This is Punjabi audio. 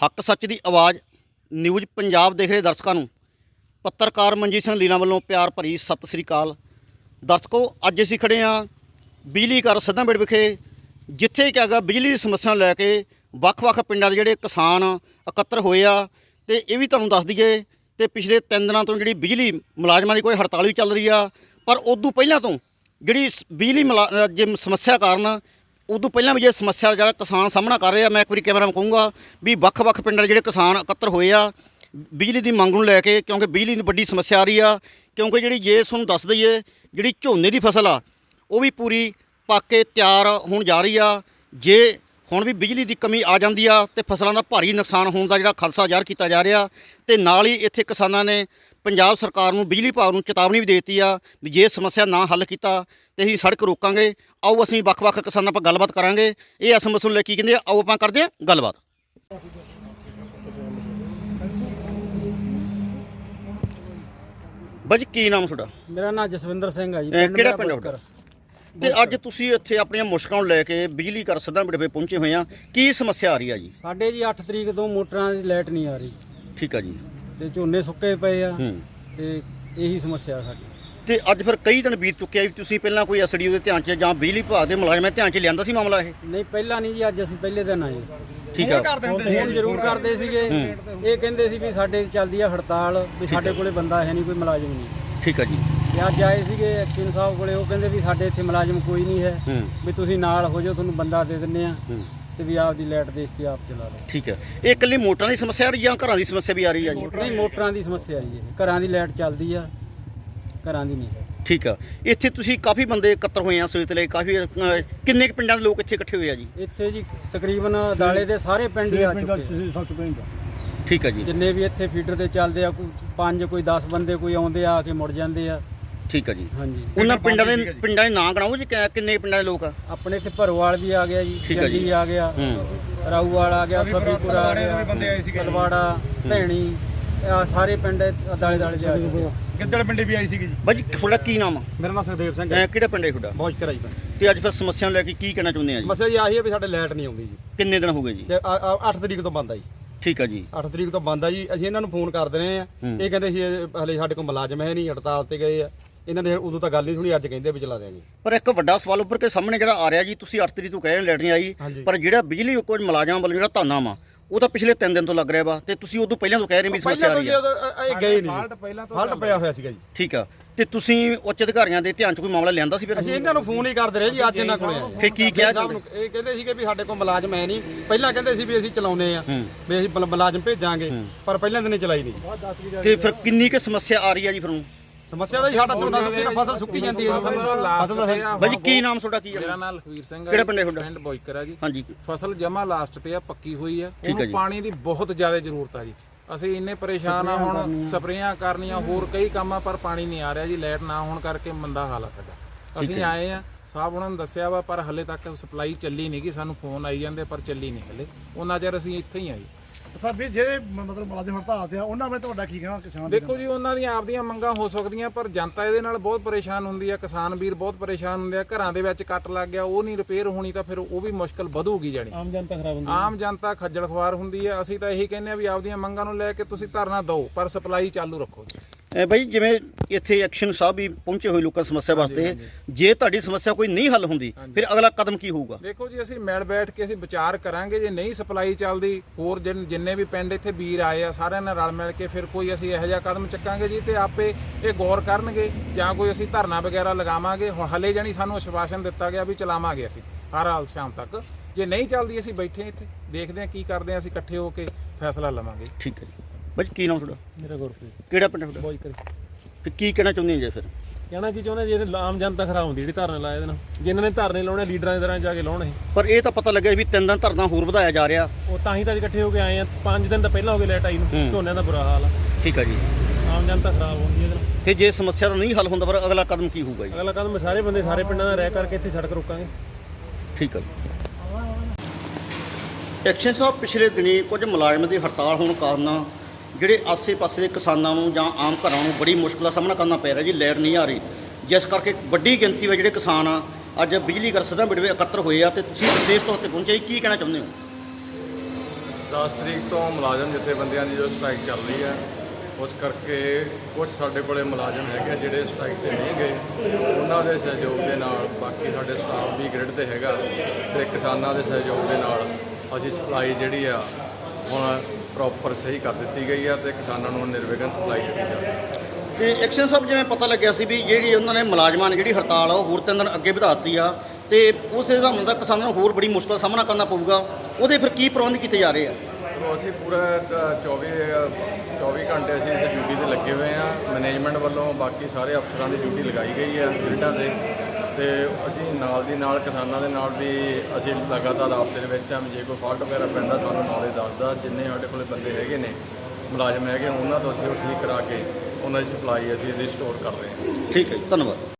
ਹੱਕ ਸੱਚ ਦੀ ਆਵਾਜ਼ ਨਿਊਜ਼ ਪੰਜਾਬ ਦੇਖ ਰਹੇ ਦਰਸ਼ਕਾਂ ਨੂੰ। ਪੱਤਰਕਾਰ ਮਨਜੀਤ ਸਿੰਘ ਲੀਨਾ ਵੱਲੋਂ ਪਿਆਰ ਭਰੀ ਸਤਿ ਸ੍ਰੀ ਅਕਾਲ। ਦਰਸ਼ਕੋ ਅੱਜ ਅਸੀਂ ਖੜੇ ਆ ਬਿਜਲੀ ਘਰ ਸੱਦਾਂਬੇੜ ਵਿਖੇ ਜਿੱਥੇ ਕਿ ਹੈਗਾ ਬਿਜਲੀ ਦੀ ਸਮੱਸਿਆ ਲੈ ਕੇ ਵੱਖ-ਵੱਖ ਪਿੰਡਾਂ ਦੇ ਜਿਹੜੇ ਕਿਸਾਨ ਇਕੱਤਰ ਹੋਏ ਆ ਤੇ ਇਹ ਵੀ ਤੁਹਾਨੂੰ ਦੱਸ ਦਈਏ ਤੇ ਪਿਛਲੇ 3 ਦਿਨਾਂ ਤੋਂ ਜਿਹੜੀ ਬਿਜਲੀ ਮੁਲਾਜ਼ਮਾਂ ਦੀ ਕੋਈ ਹੜਤਾਲ ਵੀ ਚੱਲ ਰਹੀ ਆ ਪਰ ਉਦੋਂ ਪਹਿਲਾਂ ਤੋਂ ਜਿਹੜੀ ਸ- ਬਿਜਲੀ ਮੁਲਾ- ਅ, ਜੇ ਸਮੱਸਿਆ ਕਾਰਨ ਉਦੋਂ ਪਹਿਲਾਂ ਵੀ ਜੇ ਸਮੱਸਿਆ ਜਿਹੜਾ ਕਿਸਾਨ ਸਾਹਮਣਾ ਕਰ ਰਿਹਾ ਮੈਂ ਇੱਕ ਵਾਰੀ ਕੈਮਰਾ ਨੂੰ ਕਹੂੰਗਾ ਵੀ ਵੱਖ-ਵੱਖ ਪਿੰਡਾਂ ਦੇ ਜਿਹੜੇ ਕਿਸਾਨ ਇਕੱਤਰ ਹੋਏ ਆ ਬਿਜਲੀ ਦੀ ਮੰਗ ਨੂੰ ਲੈ ਕੇ ਕਿਉਂਕਿ ਬਿਜਲੀ ਦੀ ਵੱਡੀ ਸਮੱਸਿਆ ਆ ਰਹੀ ਆ ਕਿਉਂਕਿ ਜਿਹੜੀ ਜੇ ਤੁਹਾਨੂੰ ਦੱਸ ਦਈਏ ਜਿਹੜੀ ਝੋਨੇ ਦੀ ਫਸਲ ਆ ਉਹ ਵੀ ਪੂਰੀ ਪੱਕ ਕੇ ਤਿਆਰ ਹੋਣ ਜਾ ਰਹੀ ਆ ਜੇ ਹੁਣ ਵੀ ਬਿਜਲੀ ਦੀ ਕਮੀ ਆ ਜਾਂਦੀ ਆ ਤੇ ਫਸਲਾਂ ਦਾ ਭਾਰੀ ਨੁਕਸਾਨ ਹੋਣ ਦਾ ਜਿਹੜਾ ਖਦਸ਼ਾ ਜ਼ਾਹਰ ਕੀਤਾ ਜਾ ਰਿਹਾ ਤੇ ਨਾਲ ਹੀ ਇੱਥੇ ਕਿਸਾਨਾਂ ਨੇ ਪੰਜਾਬ ਸਰਕਾਰ ਨੂੰ ਬਿਜਲੀ ਵਿਭਾਗ ਨੂੰ ਚੇਤਾਵਨੀ ਵੀ ਦੇ ਦਿੱਤੀ ਆ ਵੀ ਜੇ ਸਮੱਸਿਆ ਨਾ ਹੱਲ ਕੀਤਾ ਤੇ ਅਸੀਂ ਸੜਕ ਰੋਕਾਂਗੇ ਆਓ ਅਸੀਂ ਵੱਖ-ਵੱਖ ਕਿਸਾਨਾਂ ਨਾਲ ਗੱਲਬਾਤ ਕਰਾਂਗੇ। ਇਹ ਮਸਲੇ ਨੂੰ ਲੈ ਕੇ ਕੀ ਕਹਿੰਦੇ ਆਓ ਆਪਾਂ ਕਰਦੇ ਆ ਗੱਲਬਾਤ। ਬਾਜੀ ਕੀ ਨਾਮ ਤੁਹਾਡਾ? ਮੇਰਾ ਨਾਮ ਜਸਵਿੰਦਰ ਸਿੰਘ ਆ ਜੀ ਕਿਹੜਾ ਪਿੰਡ। ਤੁਹਾਡਾ? ਤੇ ਅੱਜ ਤੁਸੀਂ ਇੱਥੇ ਆਪਣੀਆਂ ਮੁਸ਼ਕਲਾਂ ਨੂੰ ਲੈ ਕੇ ਬਿਜਲੀ ਘਰ ਸਿੱਧਾ ਬਿੜਵੇ ਪਹੁੰਚੇ ਹੋਏ ਆ। ਕੀ ਸਮੱਸਿਆ ਆ ਰਹੀ ਆ ਜੀ? ਸਾਡੇ ਜੀ 8 ਤਰੀਕ ਤੋਂ ਮੋਟਰਾਂ ਦੀ ਲਾਈਟ ਨਹੀਂ ਆ ਰਹੀ। ਠੀਕ ਆ ਜੀ। ਤੇ ਝੋਨੇ ਸੁੱਕੇ ਪਏ ਆ। ਹੂੰ। ਤੇ ਇਹੀ ਸਮੱਸਿਆ ਸਾਡੀ। ਤੇ ਅੱਜ ਫਿਰ ਕਈ ਦਿਨ ਬੀਤ ਚੁੱਕੇ ਆ ਵੀ ਤੁਸੀਂ ਪਹਿਲਾਂ ਕੋਈ ਐਸਡੀਓ ਦੇ ਧਿਆਨ 'ਚ ਜਾਂ ਬਿਜਲੀ ਵਿਭਾਗ ਦੇ ਮੁਲਾਜ਼ਮਾਂ ਦੇ ਧਿਆਨ 'ਚ ਲਿਆਂਦਾ ਸੀ ਮਾਮਲਾ ਇਹ? ਨਹੀਂ ਪਹਿਲਾਂ ਨਹੀਂ ਜੀ ਅੱਜ ਅਸੀਂ ਪਹਿਲੇ ਦਿਨ ਆਏ। ਠੀਕ ਆ। ਫੋਨ ਜ਼ਰੂਰ ਕਰਦੇ ਸੀਗੇ। ਇਹ ਕਹਿੰਦੇ ਸੀ ਵੀ ਸਾਡੇ ਚੱਲਦੀ ਆ ਹੜਤਾਲ ਵੀ ਸਾਡੇ ਕੋਲੇ ਬੰਦਾ ਹੈ ਨਹੀਂ ਕੋਈ ਮੁਲਾਜ਼ਮ ਨਹੀਂ। ਠੀਕ ਆ ਜੀ। ਤੇ ਅੱਜ ਆਏ ਸੀਗੇ ਐਕਸ਼ਨ ਸਾਹਿਬ ਕੋਲੇ ਉਹ ਕਹਿੰਦੇ ਵੀ ਸਾਡੇ ਇੱਥੇ ਮੁਲਾਜ਼ਮ ਕੋਈ ਨਹੀਂ ਹੈ। ਹੂੰ। ਵੀ ਤੁਸੀਂ ਨਾਲ ਹੋ ਜਾਓ ਤੁਹਾਨੂੰ ਬੰਦਾ ਦੇ ਦਿੰਨੇ ਆ। ਹੂੰ। ਤੇ ਵੀ ਆਪਦੀ ਲਾਈਟ ਦੇਖ ਕੇ ਆਪ ਚਲਾ ਲਓ। ਠੀਕ ਆ ਇਹ ਇਕੱਲੀ ਮੋਟਰਾਂ ਦੀ ਸਮੱਸਿਆ ਆ ਰਹੀ ਜਾਂ ਘਰਾਂ ਦੀ ਸਮੱਸਿਆ ਵੀ ਆ ਰਹੀ ਆ ਜੀ? ਨਹੀਂ ਮੋਟਰਾਂ ਦੀ ਸਮੱਸਿਆ ਜੀ ਇਹ। ਘਰਾਂ ਦੀ ਲਾਈਟ ਚੱਲਦੀ ਆ ਘਰਾਂ ਦੀ ਨਹੀਂ। ਠੀਕ ਆ। ਇੱਥੇ ਤੁਸੀਂ ਕਾਫੀ ਬੰਦੇ ਇਕੱਤਰ ਹੋਏ ਆ ਸਵੇਤ ਲਈ ਕਾਫੀ ਅ, ਕਿੰਨੇ ਕੁ ਪਿੰਡਾਂ ਦੇ ਲੋਕ ਇੱਥੇ ਇਕੱਠੇ ਹੋਏ ਆ ਜੀ? ਇੱਥੇ ਜੀ ਤਕਰੀਬਨ ਦਾਲੇ ਦੇ ਸਾਰੇ ਪਿੰਡ ਹੀ ਆ ਚੁੱਕੇ ਠੀਕ ਆ ਜੀ। ਜਿੰਨੇ ਵੀ ਇੱਥੇ ਫੀਡਰ ਤੇ ਚੱਲਦੇ ਆ ਕੋਈ ਪੰਜ ਕੋਈ 10 ਬੰਦੇ ਕੋਈ ਆਉਂਦੇ ਆ ਆ ਕੇ ਮੁੜ ਜਾਂਦੇ ਆ। ਠੀਕ ਆ ਜੀ। ਹਾਂਜੀ। ਉਹਨਾਂ ਪਿੰਡਾਂ ਦੇ ਪਿੰਡਾਂ ਦੇ ਨਾਂ ਗਣਾਓ ਜੀ ਕਿ- ਕਿੰਨੇ ਪਿੰਡਾਂ ਦੇ ਲੋਕ ਆ? ਆਪਣੇ ਇੱਥੇ ਭਰੋਵਾਲ ਵੀ ਆ ਗਿਆ ਜੀ ਠੀਕ ਆ ਜੀ। ਚੱਲੀ ਆ ਗਿਆ ਹੂੰ। ਰਾਊਵਾਲ ਆ ਗਿਆ ਸਭੀਪੁਰ ਆ ਗਿਆ ਤਲਵਾੜਾ ਭੈਣੀ ਆ ਸਾਰੇ ਪਿੰਡ ਦਾਲੇ ਦਾਲੇ ਦੇ ਆ ਚੁੱਕੇ। ਗਿੱਦੜ ਪਿੰਡੀ ਵੀ ਆਈ ਸੀਗੀ ਜੀ। ਬਾਜੀ ਤੁਹਾਡਾ ਕੀ ਨਾਮ ਆ? ਮੇਰਾ ਨਾਮ ਸੁਖਦੇਵ ਸਿੰਘ ਹੈ ਕਿਹੜਾ ਪਿੰਡ ਹੈ ਤੁਹਾਡਾ? ਮੌਜ ਕਰਾਈ ਪਿੰਡ। ਤੇ ਅੱਜ ਫਿਰ ਸਮੱਸਿਆ ਨੂੰ ਲੈ ਕੇ ਕੀ ਕਹਿਣਾ ਚਾਹੁੰਦੇ ਆ ਜੀ? ਸਮੱਸਿਆ ਜੀ ਆਹੀ ਹੈ ਵੀ ਸਾਡੇ ਲਾਈਟ ਨਹੀਂ ਆਉਂਦੀ ਜੀ। ਕਿੰਨੇ ਦਿਨ ਹੋ ਗਏ ਜੀ? ਤੇ 8 ਤਰੀਕ ਤੋਂ ਬੰਦ ਆ ਜੀ। ਠੀਕ ਆ ਜੀ। 8 ਤਰੀਕ ਤੋਂ ਬੰਦ ਆ ਜੀ। ਅਸੀਂ ਇਹਨਾਂ ਨੂੰ ਫੋਨ ਕਰਦੇ ਰਹੇ ਆ। ਹੂੰ। ਇਹ ਕਹਿੰਦੇ ਸੀ ਹਲੇ ਸਾਡੇ ਕੋਲ ਮੁਲਾਜ਼ਮ ਹੈ ਨਹੀਂ ਹੜਤਾਲ ਤੇ ਗਏ ਆ। ਇਹਨਾਂ ਨੇ ਉਦੋਂ ਤਾਂ ਗੱਲ ਨਹੀਂ ਸੁਣੀ ਅੱਜ ਕਹਿੰਦੇ ਵੀ ਚਲਾ ਦਿਆਂਗੇ। ਪਰ ਇੱਕ ਵੱਡਾ ਸਵਾਲ ਉੱਪਰ ਕੇ ਸਾਹਮਣੇ ਜਿਹੜਾ ਆ ਰਿਹਾ ਜੀ ਤੁਸੀਂ 8 ਤਰੀਕ ਤੋਂ ਕਹਿ ਰਹੇ ਲੈਟ ਨਹੀਂ ਆਈ। ਪਰ ਜਿਹੜਾ ਬਿਜਲੀ ਕੁਝ ਮੁਲਾਜ਼ਮਾਂ ਵੱਲੋਂ ਜਿਹੜਾ ਧਾਨਾ ਵਾ ਉਹ ਤਾਂ ਪਿਛਲੇ 3 ਦਿਨ ਤੋਂ ਲੱਗ ਰਿਹਾ ਵਾ ਤੇ ਤੁਸੀਂ ਉਦੋਂ ਪਹਿਲਾਂ ਤੋਂ ਕਹਿ ਰਹੇ ਵੀ ਸਮੱਸਿਆ ਆ ਪਹਿਲਾਂ ਤੋਂ ਰਹੀ ਅ, ਇਹ ਗਏ ਨਹੀਂ ਫਾਲਟ ਪਿਆ ਹੋਇਆ ਸੀਗਾ ਜੀ। ਠੀਕ ਆ। ਤੇ ਤੁਸੀਂ ਉੱਚ ਅਧਿਕਾਰੀਆਂ ਦੇ ਧਿਆਨ 'ਚ ਕੋਈ ਮਾਮਲਾ ਲਿਆਂਦਾ ਸੀ ਫਿਰ? ਅਸੀਂ ਇਹਨਾਂ ਨੂੰ ਫੋਨ ਹੀ ਕਰਦੇ ਰਹੇ ਜੀ ਅੱਜ ਇਹਨਾਂ ਕੋਲੇ ਆਏ। ਫਿਰ ਕੀ ਕਿਹਾ ਸਾਹਿਬ ਨੂੰ ਇਹ ਕਹਿੰਦੇ ਸੀਗੇ ਵੀ ਸਾਡੇ ਕੋਲ ਮੁਲਾਜ਼ਮ ਹੈ ਨਹੀਂ। ਪਹਿਲਾਂ ਕਹਿੰਦੇ ਸੀ ਵੀ ਅਸੀਂ ਚਲਾਉਨੇ ਆ ਹੂੰ। ਵੀ ਅਸੀਂ ਮੁਲ- ਮੁਲਾਜ਼ਮ ਭੇਜਾਂਗੇ ਪਰ ਪਹਿਲਾਂ ਦਿਨੇ ਚਲਾਈ ਨਹੀਂ। ਤੇ ਫਿਰ ਕਿੰਨੀ ਕੁ ਸਮੱਸਿਆ ਆ ਰਹੀ ਆ ਜੀ ਫਿਰ ਨੂੰ ਸਮੱਸਿਆ ਤਾਂ ਜੀ ਸਾਡਾ ਝੋਨਾ ਸੁੱਕੀ ਨਾ ਫਸਲ ਸੁੱਕੀ ਜਾਂਦੀ ਹੈ। ਫਸਲ ਦਾ ਹੈ। ਬਾਜੀ ਕੀ ਨਾਮ ਤੁਹਾਡਾ ਕੀ ਮੇਰਾ ਨਾਮ ਲਖਵੀਰ ਸਿੰਘ ਹੈ ਕਿਹੜਾ ਪਿੰਡ ਹੈ ਤੁਹਾਡਾ? ਪਿੰਡ ਬੋਇਕਰ ਆ ਜੀ। ਹਾਂਜੀ। ਫਸਲ ਜਮਾ ਲਾਸਟ ਤੇ ਆ ਪੱਕੀ ਹੋਈ ਆ। ਠੀਕ ਹੈ ਉਹਨੂੰ ਜੀ। ਪਾਣੀ ਦੀ ਬਹੁਤ ਜ਼ਿਆਦਾ ਜ਼ਰੂਰਤ ਆ ਜੀ। ਅਸੀਂ ਇੰਨੇ ਪਰੇਸ਼ਾਨ ਆ ਹੁਣ ਸਪਰੇਆਂ ਕਰਨੀਆਂ ਹੋਰ ਕਈ ਕੰਮ ਆ ਪਰ ਪਾਣੀ ਨਹੀਂ ਆ ਰਿਹਾ ਜੀ ਲਾਈਟ ਨਾ ਹੋਣ ਕਰਕੇ ਮੰਦਾ ਹਾਲ ਆ ਸਾਡਾ। ਅਸੀਂ ਆਏ ਆ ਸਾਹਿਬ ਉਹਨਾਂ ਨੂੰ ਦੱਸਿਆ ਵਾ ਪਰ ਹਲੇ ਤੱਕ ਸਪਲਾਈ ਚੱਲੀ ਨਹੀਂ ਗੀ ਸਾਨੂੰ ਫੋਨ ਆਈ ਜਾਂਦੇ ਪਰ ਚੱਲੀ ਨਹੀਂ ਹਲੇ। ਉਹਨਾਂ ਚਿਰ ਅਸੀਂ ਇੱਥੇ ਹੀ ਆ ਜੀ। ਸਰ ਵੀ ਜਿਹੜੇ ਮ- ਮਤਲਬ ਮੁਲਾਜ਼ਮ ਹੜਤਾਲ ਤੇ ਆ ਉਹਨਾਂ ਬਾਰੇ ਤੁਹਾਡਾ ਕੀ ਕਹਿਣਾ ਕਿਸਾਨ ਦੇ ਦੇਖੋ ਜੀ ਉਹਨਾਂ ਦੀਆਂ ਆਪਦੀਆਂ ਮੰਗਾਂ ਹੋ ਸਕਦੀਆਂ ਪਰ ਜਨਤਾ ਇਹਦੇ ਨਾਲ ਬਹੁਤ ਪਰੇਸ਼ਾਨ ਹੁੰਦੀ ਆ। ਕਿਸਾਨ ਵੀਰ ਬਹੁਤ ਪਰੇਸ਼ਾਨ ਹੁੰਦੇ ਆ। ਘਰਾਂ ਦੇ ਵਿੱਚ ਕੱਟ ਲੱਗ ਗਿਆ ਉਹ ਨਹੀਂ ਰਿਪੇਅਰ ਹੋਣੀ ਤਾਂ ਫਿਰ ਉਹ ਵੀ ਮੁਸ਼ਕਲ ਵਧੂਗੀ ਜਾਣੀ। ਆਮ ਜਨਤਾ ਖਰਾਬ ਹੁੰਦੀ ਆਮ ਜਨਤਾ ਖੱਜਲ ਖਵਾਰ ਹੁੰਦੀ ਹੈ ਅਸੀਂ ਤਾਂ ਇਹੀ ਕਹਿੰਦੇ ਆ ਵੀ ਆਪਦੀਆਂ ਮੰਗਾਂ ਨੂੰ ਲੈ ਕੇ ਤੁਸੀਂ ਧਰਨਾ ਦਿਓ ਪਰ ਸਪਲਾਈ ਚਾਲੂ ਰੱਖੋ। ਇਹ ਬਾਈ ਜਿਵੇਂ ਇੱਥੇ ਐਕਸ਼ਨ ਸਾਹਿਬ ਵੀ ਪਹੁੰਚੇ ਹੋਏ ਲੋਕਾਂ ਦੀ ਸਮੱਸਿਆ ਵਾਸਤੇ। ਜੇ ਤੁਹਾਡੀ ਸਮੱਸਿਆ ਕੋਈ ਨਹੀਂ ਹੱਲ ਹੁੰਦੀ ਫਿਰ ਅਗਲਾ ਕਦਮ ਕੀ ਹੋਊਗਾ? ਦੇਖੋ ਜੀ ਅਸੀਂ ਮਿਲ ਬੈਠ ਕੇ ਅਸੀਂ ਵਿਚਾਰ ਕਰਾਂਗੇ ਜੇ ਨਹੀਂ ਸਪਲਾਈ ਚੱਲਦੀ ਹੋਰ ਜਿਨ- ਜਿੰਨੇ ਵੀ ਪਿੰਡ ਇੱਥੇ ਵੀਰ ਆਏ ਆ ਸਾਰਿਆਂ ਨਾਲ ਰਲ ਮਿਲ ਕੇ ਫਿਰ ਕੋਈ ਅਸੀਂ ਇਹੋ ਜਿਹਾ ਕਦਮ ਚੱਕਾਂਗੇ ਜੀ ਤੇ ਆਪੇ ਇਹ ਗੌਰ ਕਰਨਗੇ ਜਾਂ ਕੋਈ ਅਸੀਂ ਧਰਨਾ ਵਗੈਰਾ ਲਗਾਵਾਂਗੇ ਹੁਣ ਹਲੇ ਜਾਨੀ ਸਾਨੂੰ ਆਸ਼ਵਾਸਨ ਦਿੱਤਾ ਗਿਆ ਵੀ ਚਲਾਵਾਂਗੇ ਅਸੀਂ ਹਰ ਹਾਲ ਸ਼ਾਮ ਤੱਕ। ਜੇ ਨਹੀਂ ਚੱਲਦੀ ਅਸੀਂ ਬੈਠੇ ਇੱਥੇ ਦੇਖਦੇ ਹਾਂ ਕੀ ਕਰਦੇ ਹਾਂ ਅਸੀਂ ਇਕੱਠੇ ਹੋ ਕੇ ਫੈਸਲਾ ਲਵਾਂਗੇ। ਠੀਕ ਹੈ ਜੀ। ਬਾਈ ਕੀ ਨਾਮ ਤੁਹਾਡਾ? ਮੇਰਾ ਗੁਰਪ੍ਰੀਤ। ਕਿਹੜਾ ਪਿੰਡ ਤੁਹਾਡਾ? ਬੋਈ ਕਰ ਤੇ ਕੀ ਕਹਿਣਾ ਚਾਹੁੰਦੇ ਜੀ ਫਿਰ? ਕਹਿਣਾ ਕੀ ਚਾਹੁੰਦੇ ਜਿਹੜੇ ਆਮ ਜਨਤਾ ਖਰਾਬ ਹੁੰਦੀ ਜਿਹੜੀ ਧਰਨੇ ਲਾਏ ਦੇਣ ਜਿਨ੍ਹਾਂ ਨੇ ਧਰਨੇ ਲਾਉਣੇ ਲੀਡਰਾਂ ਦੇ ਤਰ੍ਹਾਂ ਜਾ ਕੇ ਲਾਉਣੇ। ਪਰ ਇਹ ਤਾਂ ਪਤਾ ਲੱਗਿਆ ਵੀ ਤਿੰਨ ਦਿਨ ਧਰਨਾ ਹੋਰ ਵਧਾਇਆ ਜਾ ਰਿਹਾ। ਉਹ ਤਾਂ ਹੀ ਤਾਂ ਇਕੱਠੇ ਹੋ ਕੇ ਆਏ ਆ। ਪੰਜ ਦਿਨ ਤਾਂ ਪਹਿਲਾਂ ਹੋ ਗਏ ਲਾਈਟ ਆਈ ਨੂੰ। ਹੂੰ। ਝੋਨਿਆਂ ਦਾ ਬੁਰਾ ਹਾਲ ਆ। ਠੀਕ ਹੈ ਜੀ। ਆਮ ਜਨਤਾ ਖਰਾਬ ਹੁੰਦੀ ਇਹਦੇ ਨਾਲ। ਫਿਰ ਜੇ ਸਮੱਸਿਆ ਦਾ ਨਹੀਂ ਹੱਲ ਹੁੰਦਾ ਪਰ ਅਗਲਾ ਕਦਮ ਕੀ ਹੋਊਗਾ ਜੀ? ਅਗਲਾ ਕਦਮ ਸਾਰੇ ਬੰਦੇ ਸਾਰੇ ਪਿੰਡਾਂ ਦਾ ਰਹਿ ਕਰਕੇ ਇੱਥੇ ਸੜਕ ਰੋਕਾਂਗੇ। ਠੀਕ ਜੀ। ਐਕਸ਼ਨ ਸਾਹਿਬ ਪਿਛਲੇ ਦਿਨੀ ਕੁਝ ਮੁਲਾਜ਼ਮਾਂ ਦੀ ਹੜਤਾਲ ਹੋਣ ਕਾਰਨ ਜਿਹੜੇ ਆਸੇ-ਪਾਸੇ ਦੇ ਕਿਸਾਨਾਂ ਨੂੰ ਜਾਂ ਆਮ ਘਰਾਂ ਨੂੰ ਬੜੀ ਮੁਸ਼ਕਲ ਦਾ ਸਾਹਮਣਾ ਕਰਨਾ ਪੈ ਰਿਹਾ ਜੀ ਲਾਈਟ ਨਹੀਂ ਆ ਰਹੀ। ਜਿਸ ਕਰਕੇ ਵੱਡੀ ਗਿਣਤੀ ਵਿੱਚ ਜਿਹੜੇ ਕਿਸਾਨ ਆ ਅੱਜ ਬਿਜਲੀ ਘਰ ਸਦਾ ਬਿੜਵੇ ਇਕੱਤਰ ਹੋਏ ਆ ਤੇ ਤੁਸੀਂ ਵਿਸ਼ੇਸ਼ ਤੌਰ ਤੇ ਪਹੁੰਚੇ ਜੀ, ਕੀ ਕਹਿਣਾ ਚਾਹੁੰਦੇ ਹੋ? 10 ਤਰੀਕ ਤੋਂ ਮੁਲਾਜ਼ਮ ਜਥੇਬੰਦੀਆਂ ਦੀ ਜੋ ਸਟ੍ਰਾਈਕ ਚੱਲ ਰਹੀ ਹੈ ਉਸ ਕਰਕੇ ਕੁਝ ਸਾਡੇ ਕੋਲੇ ਮੁਲਾਜ਼ਮ ਹੈਗੇ ਆ ਜਿਹੜੇ ਸਟ੍ਰਾਈਕ ਤੇ ਨਹੀਂ ਗਏ। ਉਹਨਾਂ ਦੇ ਸਹਿਯੋਗ ਦੇ ਨਾਲ ਬਾਕੀ ਸਾਡੇ ਸਟਾਫ ਵੀ ਗ੍ਰਿਡ ਤੇ ਹੈਗਾ ਤੇ ਕਿਸਾਨਾਂ ਦੇ ਸਹਿਯੋਗ ਦੇ ਨਾਲ ਅਸੀਂ ਸਪਲਾਈ ਜਿਹੜੀ ਆ ਹੁਣ ਪ੍ਰੋਪਰ ਸਹੀ ਕਰ ਦਿੱਤੀ ਗਈ ਆ ਤੇ ਕਿਸਾਨਾਂ ਨੂੰ ਨਿਰਵਿਘਨ ਸਪਲਾਈ ਦਿੱਤੀ ਜਾ ਰਹੀ ਹੈ ਤੇ ਐਕਸ਼ਨ ਸਾਹਿਬ ਜਿਵੇਂ ਪਤਾ ਲੱਗਿਆ ਸੀ ਵੀ ਜਿਹੜੀ ਉਹਨਾਂ ਨੇ ਮੁਲਾਜ਼ਮਾਂ ਨੇ ਜਿਹੜੀ ਹੜਤਾਲ ਆ ਉਹ ਹੋਰ ਤਿੰਨ ਦਿਨ ਅੱਗੇ ਵਧਾ ਦਿੱਤੀ ਆ ਤੇ ਉਸ ਹਿਸਾਬ ਨਾਲ ਤਾਂ ਕਿਸਾਨਾਂ ਨੂੰ ਹੋਰ ਬੜੀ ਮੁਸ਼ਕਲ ਦਾ ਸਾਹਮਣਾ ਕਰਨਾ ਪਊਗਾ। ਉਹਦੇ ਫਿਰ ਕੀ ਪ੍ਰਬੰਧ ਕੀਤੇ ਜਾ ਰਹੇ ਆ? ਅਸੀਂ ਪੂਰਾ ਅ, 24 ਅ, 24 ਘੰਟੇ ਅਸੀਂ ਇਸ ਡਿਊਟੀ ਤੇ ਲੱਗੇ ਹੋਏ ਆ। ਮੈਨੇਜਮੈਂਟ ਵੱਲੋਂ ਬਾਕੀ ਸਾਰੇ ਅਫਸਰਾਂ ਦੀ ਡਿਊਟੀ ਲਗਾਈ ਗਈ ਹੈ ਗ੍ਰਿਡਾਂ ਤੇ ਤੇ ਅਸੀਂ ਨਾਲ ਦੀ ਨਾਲ ਕਿਸਾਨਾਂ ਦੇ ਨਾਲ ਵੀ ਅਸੀਂ ਲਗਾਤਾਰ ਰਾਬਤੇ ਦੇ ਵਿੱਚ ਹਾਂ ਵੀ ਜੇ ਕੋਈ ਫਾਲਟ ਵਗੈਰਾ ਪੈਂਦਾ ਸਾਨੂੰ ਨੌਲੇਜ ਦੱਸਦਾ, ਜਿੰਨੇ ਸਾਡੇ ਕੋਲੇ ਬੰਦੇ ਹੈਗੇ ਨੇ, ਮੁਲਾਜ਼ਮ ਹੈਗੇ, ਉਹਨਾਂ ਤੋਂ ਅਸੀਂ ਉਹ ਠੀਕ ਕਰਾ ਕੇ ਉਹਨਾਂ ਦੀ ਸਪਲਾਈ ਅਸੀਂ ਰਿਸਟੋਰ ਕਰ ਰਹੇ ਹਾਂ। ਠੀਕ ਹੈ ਜੀ, ਧੰਨਵਾਦ।